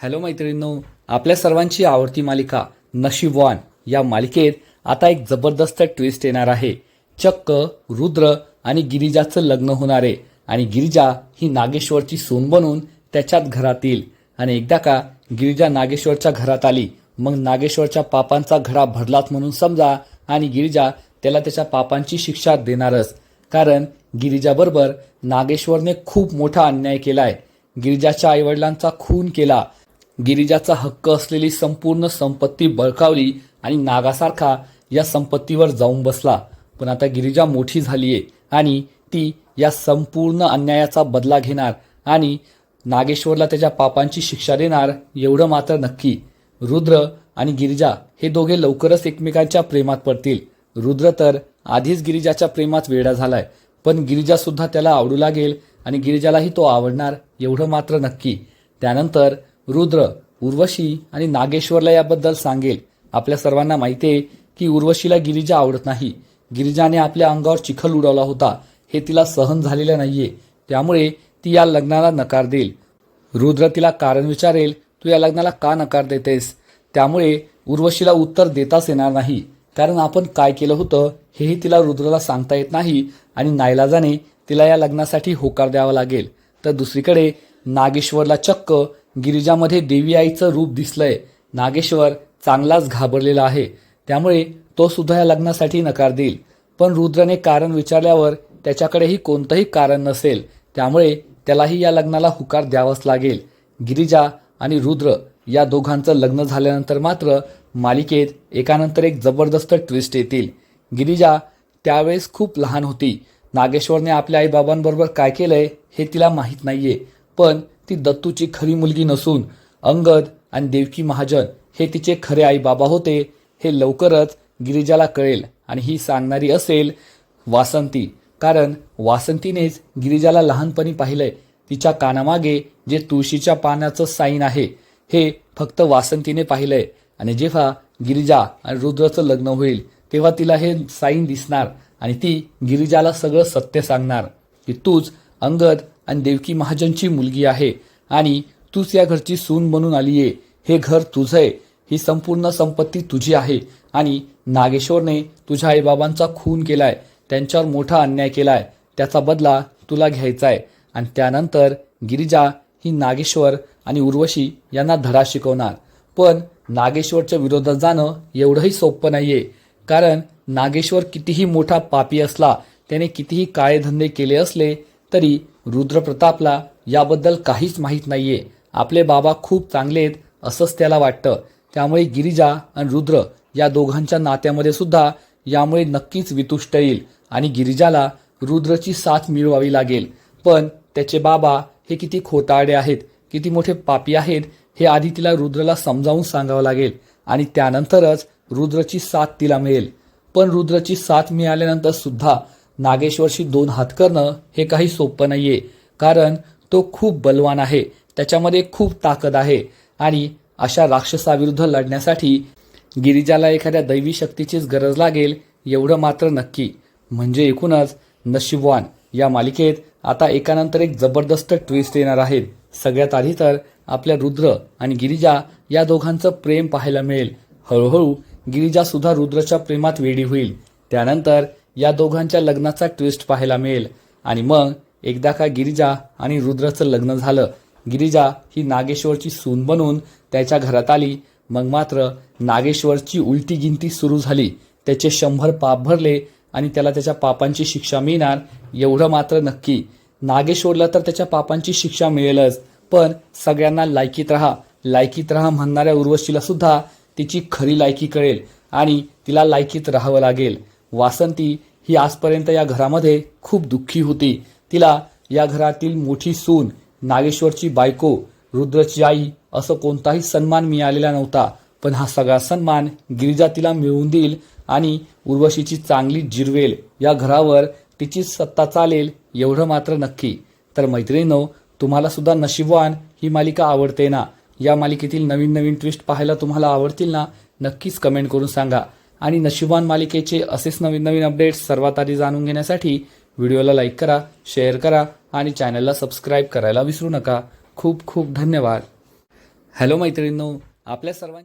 Hello मैत्रिणींनो आपल्या सर्वांची आवडती मालिका नशीबवान या मालिकेत आता एक जबरदस्त ट्विस्ट येणार आहे. चक्क रुद्र आणि गिरिजाचं लग्न होणार आहे आणि गिरिजा ही नागेश्वरची सून बनून त्याच्यात घरात येईल. आणि एकदा का गिरिजा नागेश्वरच्या घरात आली मग नागेश्वरच्या पापांचा घडा भरलाच म्हणून समजा आणि गिरिजा त्याला त्याच्या पापांची शिक्षा देणारच. कारण गिरिजाबरोबर नागेश्वरने खूप मोठा अन्याय केलाय. गिरिजाच्या आईवडिलांचा खून केला गिरिजाचा हक्क असलेली संपूर्ण संपत्ती बळकावली आणि नागासारखा या संपत्तीवर जाऊन बसला. पण आता गिरिजा मोठी झालीये आणि ती या संपूर्ण अन्यायाचा बदला घेणार आणि नागेश्वरला त्याच्या पापांची शिक्षा देणार एवढं मात्र नक्की. रुद्र आणि गिरिजा हे दोघे लवकरच एकमेकांच्या प्रेमात पडतील. रुद्र तर आधीच गिरिजाच्या प्रेमात वेडा झालाय पण गिरिजा सुद्धा त्याला आवडू लागेल आणि गिरिजालाही तो आवडणार एवढं मात्र नक्की. त्यानंतर रुद्र उर्वशी आणि नागेश्वरला याबद्दल सांगेल. आपल्या सर्वांना माहिती आहे की उर्वशीला गिरिजा आवडत नाही. गिरिजाने आपल्या अंगावर चिखल उडवला होता. हे तिला सहन झालेलं नाहीये. त्यामुळे ती या लग्नाला नकार देईल. रुद्र तिला कारण विचारेल तू या लग्नाला का नकार देतेस? त्यामुळे उर्वशीला उत्तर देताच येणार नाही. कारण आपण काय केलं होतं हेही तिला रुद्रला सांगता येत नाही आणि नाईलाजाने तिला या लग्नासाठी होकार द्यावा लागेल. तर दुसरीकडे नागेश्वरला चक्क गिरिजामध्ये देवी आईचं रूप दिसलंय. नागेश्वर चांगलाच घाबरलेला आहे. त्यामुळे तो सुद्धा या लग्नासाठी नकार देईल. पण रुद्रने कारण विचारल्यावर त्याच्याकडेही कोणतंही कारण नसेल. त्यामुळे त्यालाही या लग्नाला हुकार द्यावाच लागेल. गिरिजा आणि रुद्र या दोघांचं लग्न झाल्यानंतर मात्र मालिकेत एकानंतर एक जबरदस्त ट्विस्ट येतील. गिरिजा त्यावेळेस खूप लहान होती. नागेश्वरने आपल्या आईबाबांबरोबर काय केलंय हे तिला माहीत नाहीये. पण ती दत्तूची खरी मुलगी नसून अंगद आणि देवकी महाजन हे तिचे खरे आई बाबा होते हे लवकरच गिरिजाला कळेल आणि ही सांगणारी असेल वासंती. कारण वासंतीनेच गिरिजाला लहानपणी पाहिलंय तिच्या कानामागे जे तुळशीच्या पानाचं साईन आहे हे फक्त वासंतीने पाहिलंय. आणि जेव्हा गिरिजा आणि रुद्रचं लग्न होईल तेव्हा तिला हे साईन दिसणार आणि ती गिरिजाला सगळं सत्य सांगणार. की तूच अंगद आणि देवकी महाजनची मुलगी आहे. आणि तूच या घरची सून बनून आहे हे घर तुझं आहे ही संपूर्ण संपत्ती तुझी आहे. आणि नागेश्वरने तुझ्या आईबाबांचा खून केलाय. त्यांच्यावर मोठा अन्याय केलाय. त्याचा बदला तुला घ्यायचा आहे आणि त्यानंतर गिरिजा ही नागेश्वर आणि उर्वशी यांना धडा शिकवणार. पण नागेश्वरच्या विरोधात जाणं एवढंही सोपं नाहीये. कारण नागेश्वर कितीही मोठा पापी असला त्याने कितीही काळे धंदे केले असले तरी रुद्रप्रतापला याबद्दल काहीच माहीत नाहीये. आपले बाबा खूप चांगले आहेत असंच त्याला वाटतं. त्यामुळे गिरिजा आणि रुद्र या दोघांच्या नात्यामध्ये सुद्धा यामुळे नक्कीच वितुष्ट येईल आणि गिरिजाला रुद्रची साथ मिळवावी लागेल. पण त्याचे बाबा हे किती खोटारडे आहेत किती मोठे पापी आहेत हे आधी तिला रुद्रला समजावून सांगावं लागेल आणि त्यानंतरच रुद्रची साथ तिला मिळेल. पण रुद्रची साथ मिळाल्यानंतर सुद्धा नागेश्वरशी दोन हात करणं हे काही सोपं नाही आहे कारण तो खूप बलवान आहे. त्याच्यामध्ये खूप ताकद आहे. आणि अशा राक्षसाविरुद्ध लढण्यासाठी गिरिजाला एखाद्या दैवी शक्तीचीच गरज लागेल एवढं मात्र नक्की. म्हणजे एकूणच नशीबवान. या मालिकेत आता एकानंतर एक जबरदस्त ट्विस्ट येणार आहेत सगळ्यात आधी तर आपल्या रुद्र आणि गिरिजा या दोघांचं प्रेम पाहायला मिळेल. हळूहळू गिरिजासुद्धा रुद्रच्या प्रेमात वेडी होईल. त्यानंतर या दोघांच्या लग्नाचा ट्विस्ट पाहायला मिळेल. आणि मग एकदा का गिरिजा आणि रुद्रचं लग्न झालं. गिरिजा ही नागेश्वरची सून बनून त्याच्या घरात आली. मग मात्र नागेश्वरची उलटी गिनती सुरू झाली. त्याचे शंभर पाप भरले आणि त्याला त्याच्या पापांची शिक्षा मिळणार एवढं मात्र नक्की. नागेश्वरला तर त्याच्या पापांची शिक्षा मिळेलच. पण सगळ्यांना लायकीत राहा. लायकीत राहा म्हणणाऱ्या उर्वशीला सुद्धा तिची खरी लायकी कळेल आणि तिला लायकीत राहावं लागेल. वासंती ही आजपर्यंत या घरामध्ये खूप दुःखी होती. तिला या घरातील मोठी सून नागेश्वरची बायको रुद्रची आई असं कोणताही सन्मान मिळालेला नव्हता. पण हा सगळा सन्मान गिरिजा तिला मिळवून देईल आणि उर्वशीची चांगली जिरवेल. या घरावर तिची सत्ता चालेल एवढं मात्र नक्की. तर मैत्रिणीनो तुम्हाला सुद्धा नशीबवान ही मालिका आवडते ना? या मालिकेतील नवीन नवीन ट्विस्ट पाहायला तुम्हाला आवडतील ना? नक्कीच कमेंट करून सांगा. आणि नशिबान मालिकेचे असेच नवीन नवीन अपडेट्स सर्वात आधी जाणून घेण्यासाठी व्हिडिओला लाईक करा शेअर करा आणि चॅनलला सबस्क्राईब करायला विसरू नका. खूप खूप धन्यवाद. हॅलो मैत्रिणींनो आपल्या सर्वां